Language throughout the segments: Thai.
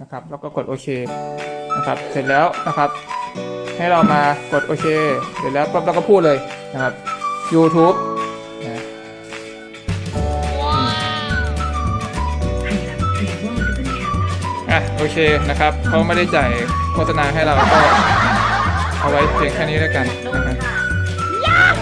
นะครับ แล้วก็กดโอเคนะครับ เสร็จแล้วนะครับ ให้เรามากดโอเค เสร็จแล้วปั๊บเราก็พูดเลยนะครับ YouTube นะอะโอเคนะครับเขาไม่ได้จ่ายโฆษณาให้เราก็เอาไว้เพียงแค่นี้แล้วกันนะครับ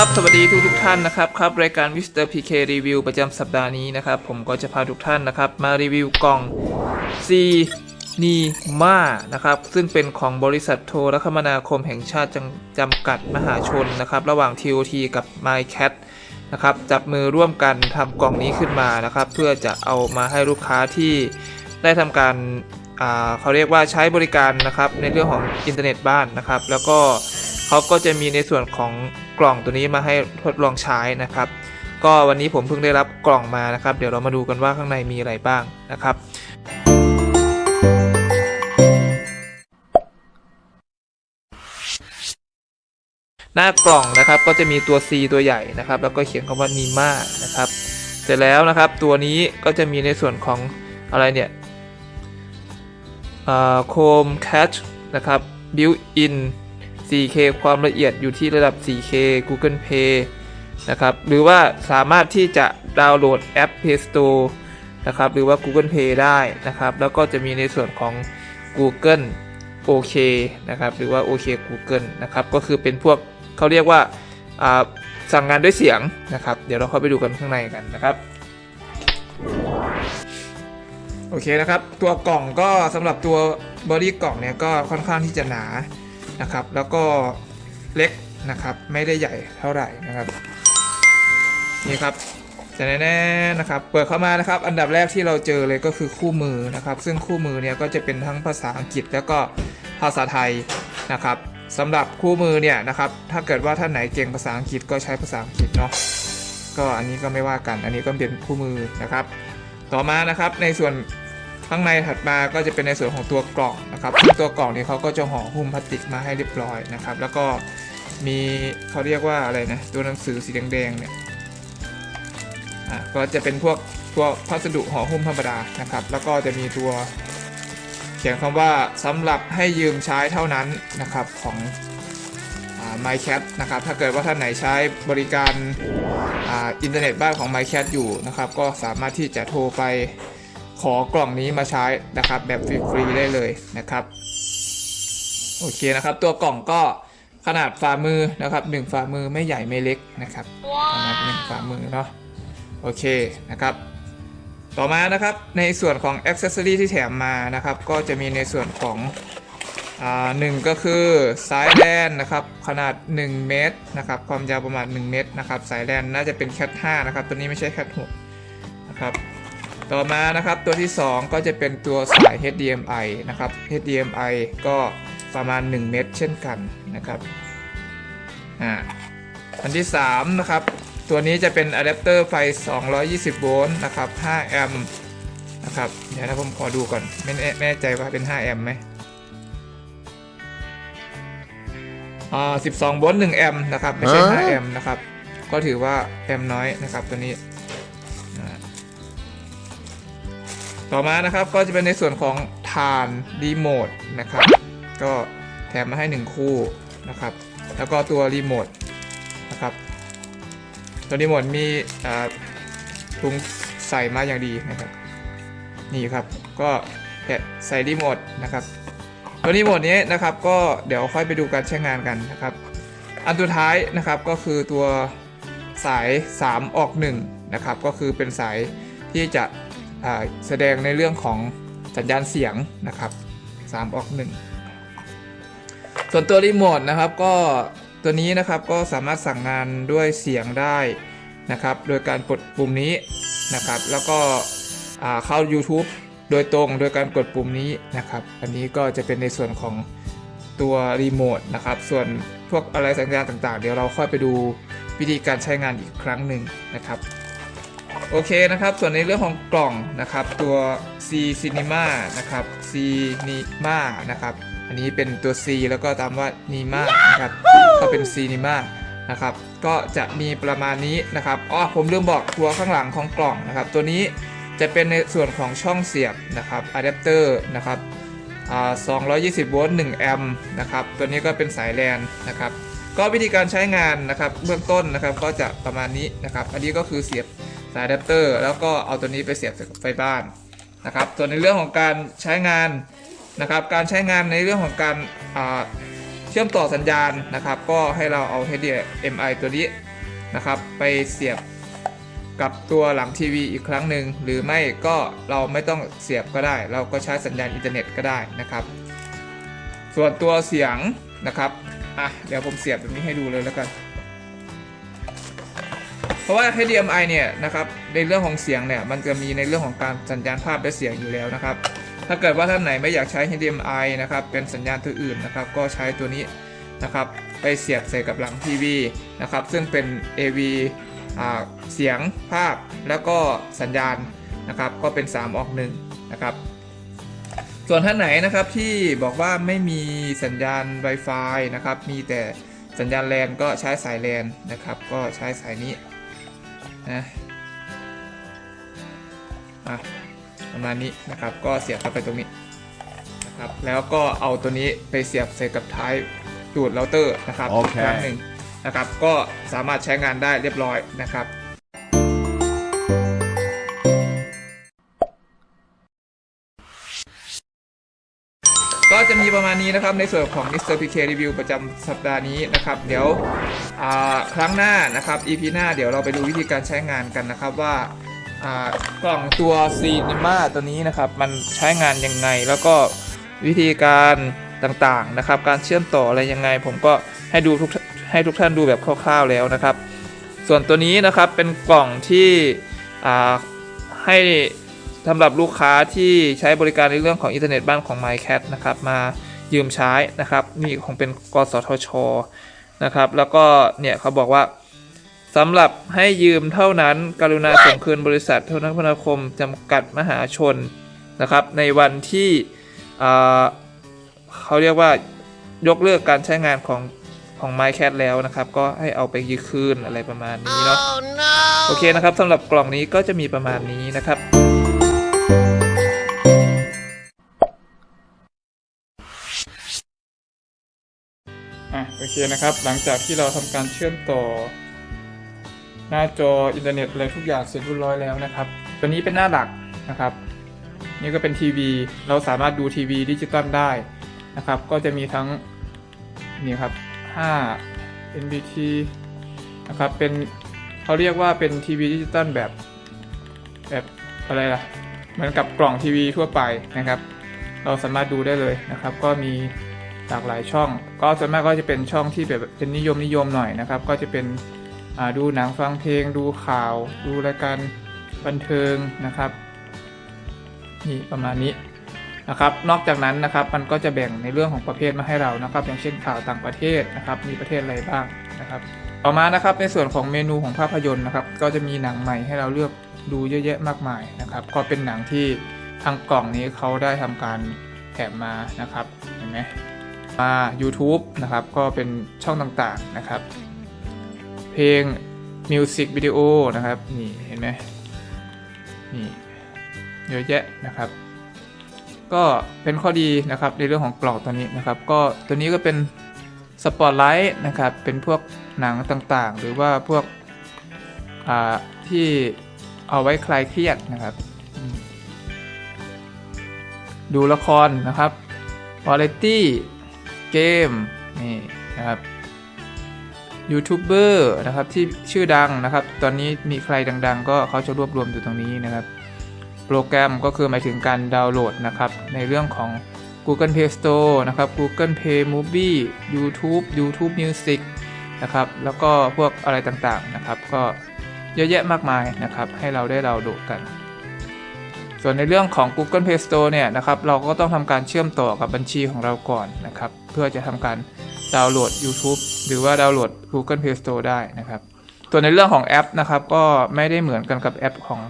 ครับ สวัสดีทุกทุกๆท่านนะครับครับรายการ Mr. PK Review ประจำสัปดาห์นี้นะครับ ผมก็จะพาทุกท่านนะครับ มารีวิวกล่อง C นีมานะครับ ซึ่งเป็นของบริษัทโทรคมนาคมแห่งชาติจำจำกัดมหาชนนะครับ ระหว่าง TOT กับ MyCat นะครับ จับมือร่วมกันทำกล่องนี้ขึ้นมานะครับ เพื่อจะเอามาให้ลูกค้าที่ได้ทำการเขาเรียกว่าใช้บริการนะครับในเรื่องของอินเทอร์เน็ตบ้านนะครับ แล้วก็ เขาก็จะมีในส่วนของกล่องตัวนี้มาให้ทดลองใช้นะครับ ก็วันนี้ผมเพิ่งได้รับกล่องมานะครับ เดี๋ยวเรามาดูกันว่าข้างในมีอะไรบ้างนะครับ หน้ากล่องนะครับก็จะมีตัว C ตัวใหญ่นะครับ แล้วก็เขียนคำว่านีมานะครับเสร็จแล้วนะครับตัวนี้ก็จะมีในส่วนของอะไรเนี่ยโคมแคชนะครับ built in 4K ความละเอียดอยู่ที่ระดับ 4K Google Play นะครับ หรือว่าสามารถที่จะดาวน์โหลดแอป Play Store นะครับ หรือว่า Google Play ได้นะครับ แล้วก็จะมีในส่วนของ Google OK นะครับ หรือว่า OK Google นะครับ ก็คือเป็นพวกเขาเรียกว่าสั่งงานด้วยเสียงนะครับ เดี๋ยวเราเข้าไปดูกันข้างในกันนะครับ โอเคนะครับ ตัวกล่องก็สำหรับตัวบอดี้กล่องเนี่ยก็ค่อนข้างที่จะหนา นะครับ แล้วก็เล็กนะครับ ไม่ได้ใหญ่เท่าไหร่นะครับ นี่ครับจะแน่ๆนะครับ เปิดเข้ามานะครับ อันดับแรกที่เราเจอเลยก็คือคู่มือนะครับ ซึ่งคู่มือเนี่ยก็จะเป็นทั้งภาษาอังกฤษแล้วก็ภาษาไทยนะครับสำหรับคู่มือเนี่ยนะครับ ถ้าเกิดว่าท่านไหนเก่งภาษาอังกฤษก็ใช้ภาษาอังกฤษเนาะ ก็อันนี้ก็ไม่ว่ากัน อันนี้ก็เป็นคู่มือนะครับ ต่อมานะครับในส่วน ข้างในถัดมาก็จะเป็นในส่วนของตัวกล่องนะครับตัวกล่องนี้เขาก็จะห่อหุ้มพลาสติกมาให้เรียบร้อยนะครับ แล้วก็มีเขาเรียกว่าอะไรนะตัวหนังสือสีแดงๆเนี่ยอะก็จะเป็นพวกตัวพัสดุห่อหุ้มธรรมดานะครับ แล้วก็จะมีตัวเขียนคำว่าสำหรับให้ยืมใช้เท่านั้นนะครับของ MyCat นะครับถ้าเกิดว่าท่านไหนใช้บริการออินเทอร์เน็ตบ้านของ MyCat อยู่นะครับ ก็สามารถที่จะโทรไป ขอกล่องนี้มาใช้นะครับแบบฟรีๆได้เลยนะครับโอเคนะครับ ตัวกล่องก็ขนาดฝ่ามือนะครับหนึ่งฝ่ามือไม่ใหญ่ไม่เล็กนะครับขนาดหนึ่งฝ่ามือเนาะโอเคนะครับ ต่อมานะครับในส่วนของอ c เซ s ซอรีที่แถมมานะครับ ก็จะมีในส่วนของอ่าหนึ่งก็คือสายแลนนะครับขนาด 1 เมตรนะครับความยาวประมาณ 1 เมตรนะครับสายแลนน่าจะเป็นแคท5นะครับตัวนี้ไม่ใช่แคท6นะครับ ต่อมานะครับตัวที่ 2 ก็จะเป็นตัวสาย HDMI นะครับ HDMI ก็ประมาณ 1 เมตร เช่นกันนะครับอ่าอันที่3นะครับตัวนี้จะเป็นอะแดปเตอร์ไฟ 220 โวลต์นะครับ 5 แอมป์นะครับเดี๋ยวนะผมขอดูก่อนไม่แน่ไม่แน่ใจว่าเป็น 5 แอมป์ไหมอ่า12 โวลต์ 1 แอมป์นะครับ ไม่ใช่ 5 แอมป์นะครับ ก็ถือว่าแอมป์น้อยนะครับตัวนี้ ต่อมานะครับก็จะเป็นในส่วนของฐานรีโมทนะครับ ก็แถมมาให้ 1 คู่นะครับ แล้วก็ตัวรีโมทนะครับ ตัวรีโมทมีอ่าถุงใส่มาอย่างดีนะครับ นี่ครับก็แกะใส่รีโมทนะครับ ตัวรีโมทนี้นะครับก็เดี๋ยวค่อยไปดูการใช้งานกันนะครับ อันสุดท้ายนะครับก็คือตัวสาย 3 ออก1นะครับก็คือเป็นสายที่จะ แสดงในเรื่องของสัญญาณเสียงนะครับ3ออก1ส่วนตัวรีโมทนะครับก็ตัวนี้นะครับก็สามารถสั่งงานด้วยเสียงได้นะครับ โดยการกดปุ่มนี้นะครับ แล้วก็เข้า YouTube โดยตรงโดยการกดปุ่มนี้นะครับ อันนี้ก็จะเป็นในส่วนของตัวรีโมทนะครับ ส่วนพวกอะไรสัญญาณต่างๆ เดี๋ยวเราค่อยไปดูวิธีการใช้งานอีกครั้งหนึ่งนะครับ โอเคนะครับ ส่วนในเรื่องของกล่องนะครับ ตัว C Cinema นะครับ C Nima นะครับ อันนี้เป็นตัว C แล้วก็ตามว่า Nima นะครับ ก็เป็น C Nima นะครับ ก็จะมีประมาณนี้นะครับอ๋อผมลืมบอกตัวข้างหลังของกล่องนะครับ ตัวนี้จะเป็นในส่วนของช่องเสียบนะครับอะแดปเตอร์นะครับอ่า220 โวลต์ 1 แอมป์นะครับ ตัวนี้ก็เป็นสายแลนนะครับ ก็วิธีการใช้งานนะครับ เบื้องต้นนะครับ ก็จะประมาณนี้นะครับ อันนี้ก็คือเสียบ สายอะแดปเตอร์แล้วก็เอาตัวนี้ไปเสียบไฟบ้านนะครับ ส่วนในเรื่องของการใช้งานนะครับ การใช้งานในเรื่องของการเชื่อมต่อสัญญาณนะครับ ก็ให้เราเอา HDMI ตัวนี้นะครับ ไปเสียบกับตัวหลังทีวีอีกครั้งหนึ่งหรือไม่ก็เราไม่ต้องเสียบก็ได้ เราก็ใช้สัญญาณอินเทอร์เน็ตก็ได้นะครับ ส่วนตัวเสียงนะครับอะเดี๋ยวผมเสียบแบบนี้ให้ดูเลยแล้วกัน เพราะว่า HDMI เนี่ยนะครับในเรื่องของเสียงเนี่ยมันจะมีในเรื่องของการสัญญาณภาพและเสียงอยู่แล้วนะครับ ถ้าเกิดว่าท่านไหนไม่อยากใช้ HDMI นะครับเป็นสัญญาณตัวอื่นนะครับก็ใช้ตัวนี้นะครับไปเสียบใส่กับหลังทีวีนะครับซึ่งเป็น AV เสียงภาพแล้วก็สัญญาณนะครับก็เป็น 3 ออก1นะครับส่วนท่านไหนนะครับที่บอกว่าไม่มีสัญญาณ Wi-Fi นะครับมีแต่สัญญาณแลนก็ใช้สายแลนนะครับก็ใช้สายนี้ นะอะประมาณนี้นะครับก็เสียบเข้าไปตรงนี้นะครับแล้วก็เอาตัวนี้ไปเสียบใส่กับท้ายดูดเราเตอร์นะครับโอเคกครั้งหนึ่งนะครับก็สามารถใช้งานได้เรียบร้อยนะครับ จะมีประมาณนี้นะครับในส่วนของ Mr. PK Review ประจำสัปดาห์นี้นะครับ เดี๋ยวครั้งหน้านะครับ EP หน้าเดี๋ยวเราไปดูวิธีการใช้งานกันนะครับว่ากล่องตัว Cinema ตัวนี้นะครับมันใช้งานยังไงแล้วก็วิธีการต่างๆนะครับ การเชื่อมต่ออะไรยังไง ผมก็ให้ดูทุกให้ทุกท่านดูแบบคร่าวๆแล้วนะครับ ส่วนตัวนี้นะครับเป็นกล่องที่ให้ สำหรับลูกค้าที่ใช้บริการในเรื่องของอินเทอร์เน็ตบ้านของ MyCat นะครับมายืมใช้นะครับ นี่คงเป็นกสทชนะครับ แล้วก็เนี่ยเขาบอกว่าสำหรับให้ยืมเท่านั้น กรุณาส่งคืนบริษัทโทรคมนาคมจำกัดมหาชนนะครับ ในวันที่อ่าเขาเรียกว่ายกเลิกการใช้งานของของ MyCat แล้วนะครับ ก็ให้เอาไปยืมคืนอะไรประมาณนี้เนาะ Oh no! โอเคนะครับสำหรับกล่องนี้ก็จะมีประมาณนี้นะครับ เคนะครับ หลังจากที่เราทำการเชื่อมต่อ หน้าจออินเทอร์เน็ตอะไรทุกอย่างเสร็จเรียบร้อยแล้วนะครับ ตัวนี้เป็นหน้าหลักนะครับ นี่ก็เป็นทีวี เราสามารถดูทีวีดิจิตอลได้นะครับ ก็จะมีทั้งนี่ครับ 5 NBT นะครับ เป็นเขาเรียกว่าเป็นทีวีดิจิตอลแบบแบบอะไรล่ะ เหมือนกับกล่องทีวีทั่วไปนะครับ เราสามารถดูได้เลยนะครับ ก็มี หลากหลายช่อง ก็ส่วนมากก็จะเป็นช่องที่แบบเป็นนิยมนิยมหน่อยนะครับ ก็จะเป็นดูหนังฟังเพลง ดูข่าว ดูรายการบันเทิงนะครับนี่ประมาณนี้นะครับ นอกจากนั้นนะครับมันก็จะแบ่งในเรื่องของประเภทมาให้เรานะครับ อย่างเช่นข่าวต่างประเทศนะครับ มีประเทศอะไรบ้างนะครับต่อมานะครับในส่วนของเมนูของภาพยนตร์นะครับ ก็จะมีหนังใหม่ให้เราเลือกดูเยอะแยะมากมายนะครับ ก็เป็นหนังที่ทางกล่องนี้เขาได้ทำการแถมมานะครับเห็นไหม มา YouTube นะครับ ก็เป็นช่องต่างๆนะครับ เพลงมิวสิกวิดีโอนะครับ นี่เห็นไหมนี่เยอะแยะนะครับ ก็เป็นข้อดีนะครับในเรื่องของกล่องตัวนี้นะครับ ก็ตัวนี้ก็เป็นสปอตไลท์นะครับ เป็นพวกหนังต่างๆ หรือว่าพวกอ่าที่เอาไว้คลายเครียดนะครับ ดูละครนะครับวาไรตี้ เกมนี่นะครับยูทูบเบอร์นะครับที่ชื่อดังนะครับ ตอนนี้มีใครดัง ๆ ก็เขาจะรวบรวมอยู่ตรงนี้นะครับ โปรแกรมก็คือหมายถึงการดาวน์โหลดนะครับ ในเรื่องของ Google Play Store นะครับ Google Play Movie YouTube YouTube Music นะครับ แล้วก็พวกอะไรต่างๆนะครับ ก็เยอะแยะมากมายนะครับ ให้เราได้ดาวน์โหลดกัน ส่วนในเรื่องของ Google Play Store เนี่ยนะครับเราก็ต้องทำการเชื่อมต่อกับบัญชีของเราก่อนนะครับเพื่อจะทำการดาวน์โหลด YouTube หรือว่าดาวน์โหลด Google Play Store ได้นะครับส่วนในเรื่องของแอปนะครับก็ไม่ได้เหมือนกันกับแอปของ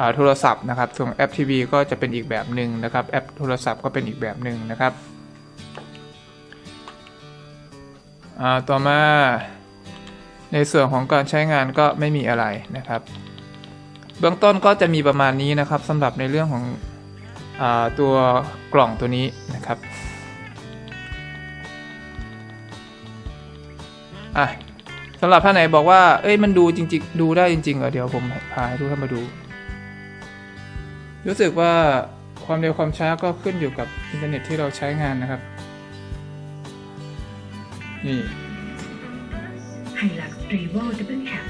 อโทรศัพท์นะครับ ส่วนแอปทีวีก็จะเป็นอีกแบบหนึ่งนะครับ แอปโทรศัพท์ก็เป็นอีกแบบหนึ่งนะครับต่อมาในส่วนของการใช้งานก็ไม่มีอะไรนะครับ เบื้องต้นก็จะมีประมาณนี้นะครับสำหรับในเรื่องของอตัวกล่องตัวนี้นะครับอะสำหรับท่านไหนบอกว่า เอ้ยมันดูจริง ๆ ดูได้จริงๆเหรอเดี๋ยวผมพาให้ทุกท่านมาดู รู้สึกว่าความเร็วความช้าก็ขึ้นอยู่กับอินเทอร์เน็ตที่เราใช้งานนะครับ นี่ Hilux Revo Double Cab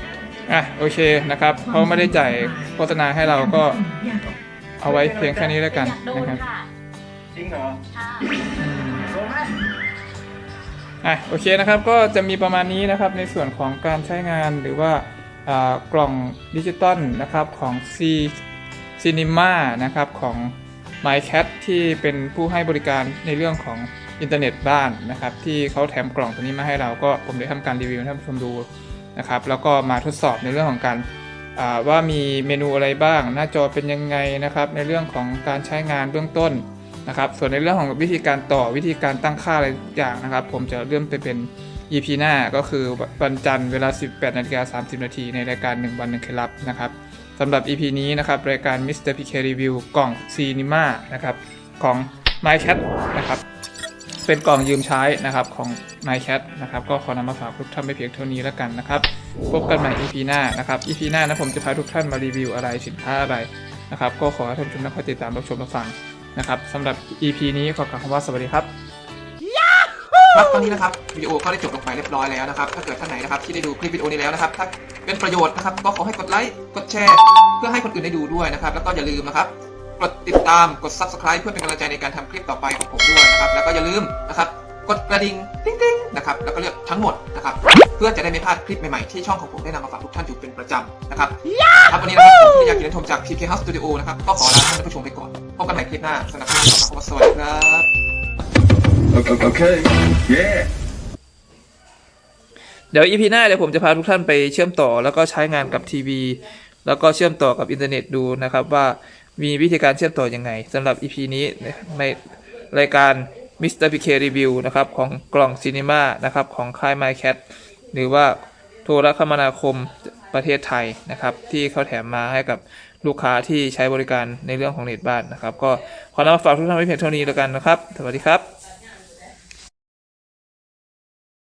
อะโอเคนะครับเขาไม่ได้จ่ายโฆษณาให้เราก็อยากเอาไว้เพียงแค่นี้แล้วกันนะครับจริงเหรอโดนไหมอะโอเคนะครับก็จะมีประมาณนี้นะครับในส่วนของการใช้งานหรือว่าอ่ากล่องดิจิตอลนะครับของ C Cinema นะครับของ MyCat ที่เป็นผู้ให้บริการในเรื่องของอินเทอร์เน็ตบ้านนะครับที่เขาแถมกล่องตัวนี้มาให้เราก็ผมได้ทำการรีวิวให้ท่านผู้ชมดู นะครับแล้วก็มาทดสอบในเรื่องของการว่ามีเมนูอะไรบ้าง หน้าจอเป็นยังไงนะครับ ในเรื่องของการใช้งานเบื้องต้นนะครับ ส่วนในเรื่องของวิธีการต่อวิธีการตั้งค่าอะไรทุกอย่างนะครับ ผมจะเริ่มไปเป็น EP หน้าก็คือวันจันทร์เวลา 18นาฬิกา30 นาทีในรายการ 1 วัน1เคล็ดลับนะครับสำหรับ EP นี้นะครับ รายการ Mr. PK Review กล่อง Cinema นะครับของ MyCat นะครับ เป็นกล่องยืมใช้นะครับของ MyCat นะครับก็ขอนำมาฝากทุกท่านไปเพียงเท่านี้แล้วกันนะครับพบกันใหม่ EP หน้านะครับ EP หน้านะผมจะพาทุกท่านมารีวิวอะไรสินค้าอะไรนะครับก็ขอให้ท่านผู้ชมนะครับติดตามรับชมรับฟังนะครับสำหรับ EP นี้ขอกล่าวคำว่าสวัสดีครับ ครับตอนนี้นะครับวิดีโอก็ได้จบลงไปเรียบร้อยแล้วนะครับ ถ้าเกิดท่านไหนนะครับที่ได้ดูคลิปวิดีโอนี้แล้วนะครับถ้าเป็นประโยชน์นะครับก็ขอให้กดไลค์กดแชร์ เพื่อให้คนอื่นได้ดูด้วยนะครับ แล้วก็อย่าลืมนะครับ กดติดตามกด subscribe เพื่อเป็นกำลังใจในการทำคลิปต่อไปของผมด้วยนะครับ แล้วก็อย่าลืมนะครับ กดกระดิ่งติ๊งติ๊งนะครับ แล้วก็เลือกทั้งหมดนะครับ เพื่อจะได้ไม่พลาดคลิปใหม่ๆ ที่ช่องของผมได้นำมาฝากทุกท่านอยู่เป็นประจำนะครับครับวันนี้นะครับผมที่อยากกินชมจาก PK House Studio นะครับก็ขอลาท่านผู้ชมไปก่อนพบกันใหม่คลิปหน้าสำหรับคลิปนี้ขอคำว่าสวัสดีครับ Okay. Yeah. เดี๋ยว EP หน้าเดี๋ยวผมจะพาทุกท่านไปเชื่อมต่อแล้วก็ใช้งานกับทีวี แล้วก็เชื่อมต่อกับอินเทอร์เน็ตดูนะครับว่า มีวิธีการเชื่อมต่อยังไงสำหรับ EP นี้ในรายการ Mr. PK Review นะครับของกล่องซีนีมานะครับของค่าย MyCat หรือว่าโทรคมนาคมประเทศไทยนะครับ ที่เขาแถมมาให้กับลูกค้าที่ใช้บริการในเรื่องของเน็ตบ้านนะครับ ก็ขอนำมาฝากทุกท่านไว้เพียงเท่านี้แล้วกันนะครับ สวัสดีครับ